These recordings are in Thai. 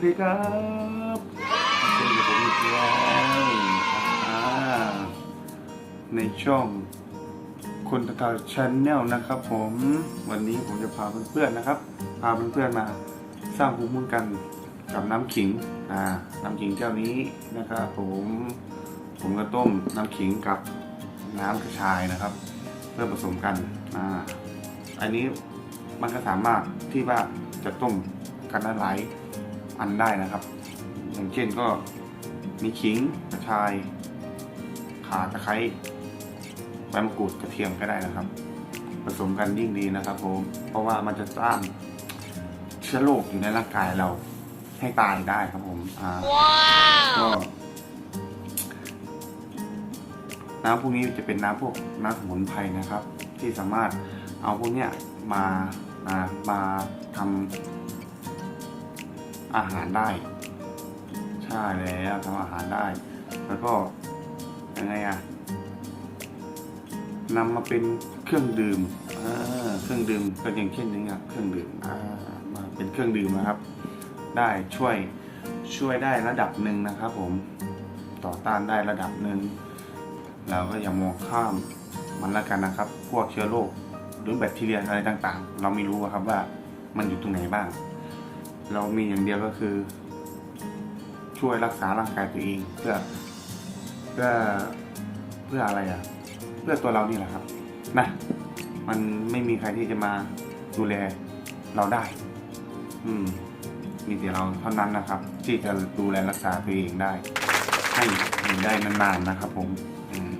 วัสดีครับเจอกับผมอีกแล้วในช่องคนตะทาชาแนลนะครับ ผมวันนี้ผมจะพาเพื่อนๆนะครับ พาเพื่อนๆมาสร้างภูมิคุ้มกันกับน้ำขิงอ่าน้ำขิงเจ้านี้นะครับผมผมก็ต้มน้ำขิงกับน้ำกระชายนะครับ เพื่อผสมกันอ่าอันนี้มันก็สามารถที่ว่าจะต้มกันได้หลาย อันได้นะครับ อย่างเช่นก็มีขิงกระชาย ข่าตะไคร้ใบมะกรูดกระเทียมก็ได้นะครับ ผสมกันยิ่งดีนะครับผมเพราะว่ามันจะสร้างเชื้อโรคอยู่ในร่างกายเราให้ตายได้ครับผมอ่าก็น้ำพวกนี้จะเป็นน้ำพวกน้ำสมุนไพรนะครับ ที่สามารถเอาพวกเนี้ยมามามาทำ อาหารได้ ใช่แล้วทำอาหารได้ แล้วก็ยังไงอะนำมาเป็นเครื่องดื่มเครื่องดื่มก็อย่างเช่นนี้ครับเครื่องดื่มมาเป็นเครื่องดื่มนะครับ ได้ช่วยช่วยได้ระดับหนึ่งนะครับผมต่อต้านได้ระดับหนึ่งเราก็อย่ามองข้ามมันละกันนะครับ พวกเชื้อโรคหรือแบคทีเรียอะไรต่างๆ เราไม่รู้ครับว่ามันอยู่ตรงไหนบ้าง เรามีอย่างเดียวก็คือ ช่วยรักษาร่างกายตัวเอง เพื่อ เพื่อเพื่ออะไรอะ เพื่อตัวเรานี่แหละครับนะมันไม่มีใครที่จะมาดูแลเราได้ อืม มีแต่เราเท่านั้นนะครับ ที่จะดูแลรักษาตัวเองได้ ให้อยู่ได้นานๆนะครับ ผม อืม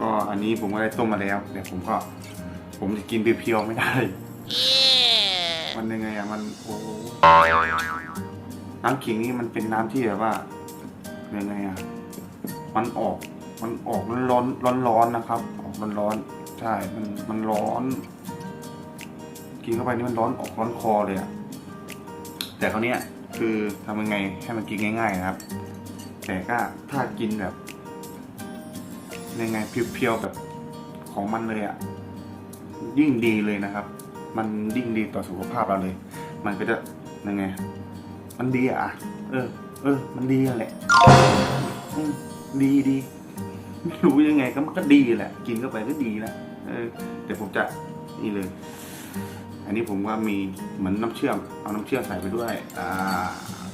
ก็อันนี้ผมก็ได้ต้มมาแล้วแต่ผมก็ ผมจะกินเพียวๆไม่ได้ มันยังไงอะมันโอ้น้ำขิงนี่มันเป็นน้ำที่แบบว่ายังไงอะมันออกมันออกร้อนร้อนร้อนนะครับ ออกร้อนร้อนใช่มันมันร้อน กินเข้าไปนี่มันร้อนออกร้อนคอเลยอะแต่คราวเนี้ยคือทำยังไงให้มันกินง่าย ๆ นะครับ แต่ก็ถ้ากินแบบยังไงเพียวๆแบบของมันเลยอะ่ะ ยิ่งดีเลยนะครับ มันยิ่งดีต่อสุขภาพเราเลย มันก็จะยังไง มันดีอะ่ะ เออ เออ มันดีแหละดีดีไม่รู้ยังไงก็มันก็ดีแหละ กินเข้าไปก็ดีแหละเออเดี๋ยวผมจะนี่เลย อันนี้ผมว่ามีเหมือนน้ำเชื่อม เอาน้ำเชื่อมใส่ไปด้วย อ่า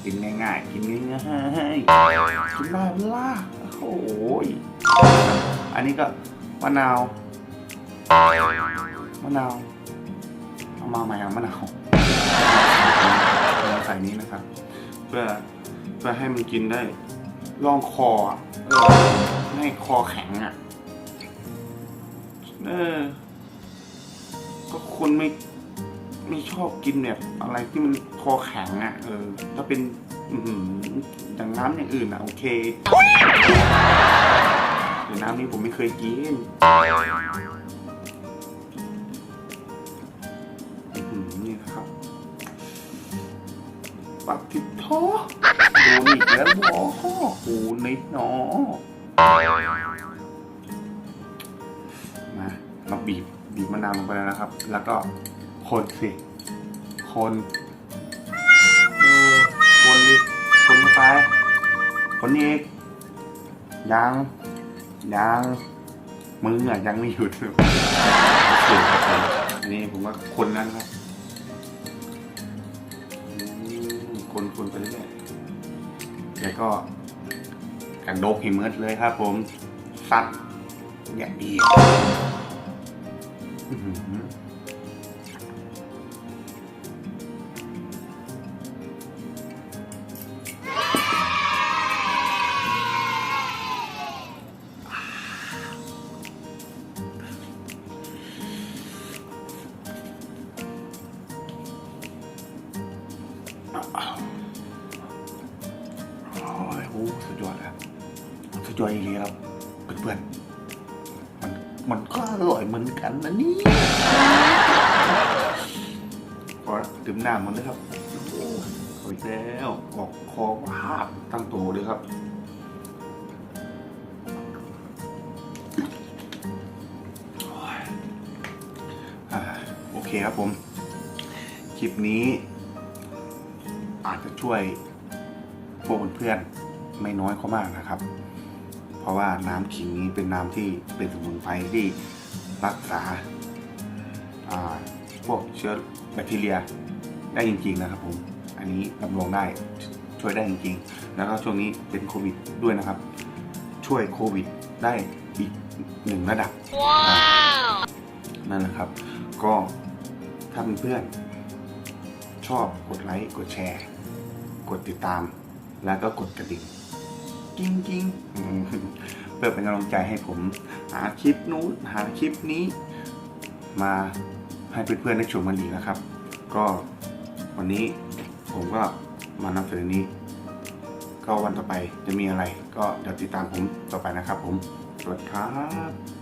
กินง่ายๆ กินง่ายๆกินได้เวล่าโอ้ยอันนี้ก็มะนาวมะนาว เอามาใหม่เอามะนาวเอาใส่นี้นะครับ เพื่อเพื่อให้มันกินได้ร่องคอเออไม่ให้คอแข็งอะเออก็คนไม่ไม่ชอบกินแบบอะไรที่มันคอแข็งอะ เออ ถ้าเป็นอือหืออย่างน้ำอย่างอื่นอะ โอเคแต่น้ำนี้ผมไม่เคยกิน ปักทิดท้อโดนอีกแล้วหมอโอ้นิดหนอมาเราบีบบีบมะนาวลงไปแล้วนะครับ แล้วก็คนสิคนคนดิคนเข้าไปคนอีกยังยังมืออะยังไม่หยุดเลยนนี้ผมว่าคนนั้นครับ คนคนไปเรื่อยๆแล้วก็กระโดกหิมเมิดเลยครับ ผมซัดอย่างดี โอ้ยโอ้สุดยอดครับสุดยอดอีกแล้วเพื่อนๆมันมันก็อร่อยเหมือนกันนะนี่พอดื่มน้ำมันเลยครับโอ้ยแล้วออกคอวาบตั้งตัวเลยครับโอเคครับผม คลิปนี้ อาจจะช่วยพวกเพื่อนๆไม่น้อยก็มากนะครับ เพราะว่าน้ำขิงนี้เป็นน้ำที่เป็นสมุนไพรที่รักษาพวกเชื้อแบคทีเรียได้จริง ๆ นะครับผม อันนี้รับรองได้ช่วยได้จริง ๆ แล้วก็ช่วงนี้เป็นโควิดด้วยนะครับ ช่วยโควิดได้อีกหนึ่งระดับอ่านั่นแหละครับ ก็ถ้าเพื่อนๆชอบกดไลค์ กดแชร์ กดติดตาม แล้วก็กดกระดิ่งกิ้งกิ้งเพื่อเป็นกำลังใจให้ผม หาคลิปนู้นหาคลิปนี้ มาให้เพื่อนๆได้ชมกันอีกนะครับ ก็วันนี้ผมก็มานำเสนอนี้ ก็วันต่อไปจะมีอะไร ก็เดี๋ยวติดตามผมต่อไปนะครับผมสวัสดีครับ